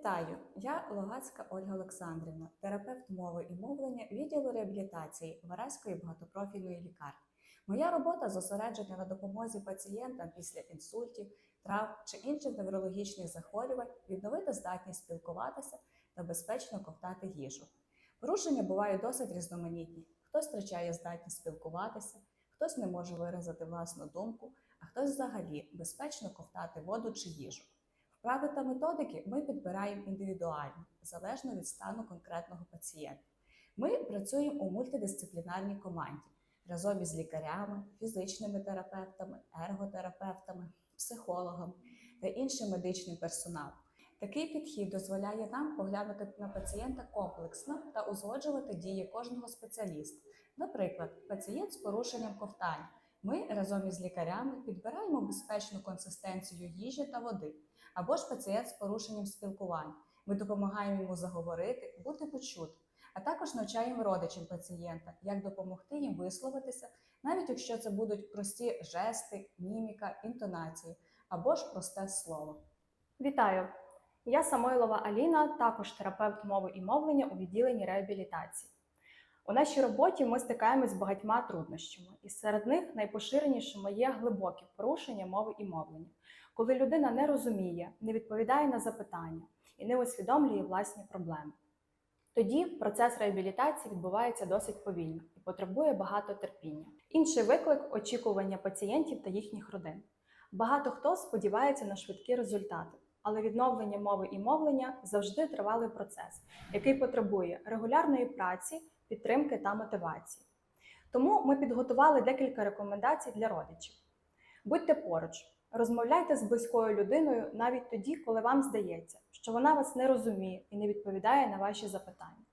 Вітаю! Я Логацька Ольга Олександрівна, терапевт мови і мовлення відділу реабілітації Вараської багатопрофільної лікарні. Моя робота зосереджена на допомозі пацієнтам після інсультів, травм чи інших неврологічних захворювань відновити здатність спілкуватися та безпечно ковтати їжу. Порушення бувають досить різноманітні. Хтось втрачає здатність спілкуватися, хтось не може виразити власну думку, а хтось взагалі безпечно ковтати воду чи їжу. Вправи та методики ми підбираємо індивідуально, залежно від стану конкретного пацієнта. Ми працюємо у мультидисциплінарній команді разом із лікарями, фізичними терапевтами, ерготерапевтами, психологами та іншим медичним персоналом. Такий підхід дозволяє нам поглянути на пацієнта комплексно та узгоджувати дії кожного спеціаліста. Наприклад, пацієнт з порушенням ковтання. Ми разом із лікарями підбираємо безпечну консистенцію їжі та води, або ж пацієнт з порушенням спілкування. Ми допомагаємо йому заговорити, бути почутим, а також навчаємо родичам пацієнта, як допомогти їм висловитися, навіть якщо це будуть прості жести, міміка, інтонації або ж просте слово. Вітаю! Я Самойлова Аліна, також терапевт мови і мовлення у відділенні реабілітації. У нашій роботі ми стикаємось з багатьма труднощами, і серед них найпоширенішими є глибокі порушення мови і мовлення, коли людина не розуміє, не відповідає на запитання і не усвідомлює власні проблеми. Тоді процес реабілітації відбувається досить повільно і потребує багато терпіння. Інший виклик очікування пацієнтів та їхніх родин. Багато хто сподівається на швидкі результати, але відновлення мови і мовлення завжди тривалий процес, який потребує регулярної праці, підтримки та мотивації. Тому ми підготували декілька рекомендацій для родичів. Будьте поруч, розмовляйте з близькою людиною навіть тоді, коли вам здається, що вона вас не розуміє і не відповідає на ваші запитання.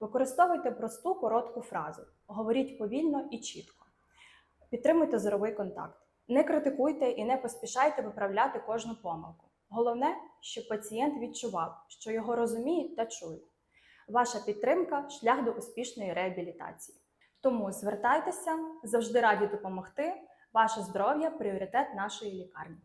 Використовуйте просту коротку фразу, говоріть повільно і чітко. Підтримуйте зоровий контакт. Не критикуйте і не поспішайте виправляти кожну помилку. Головне, щоб пацієнт відчував, що його розуміють та чують. Ваша підтримка шлях до успішної реабілітації. Тому звертайтеся, завжди раді допомогти. Ваше здоров'я пріоритет нашої лікарні.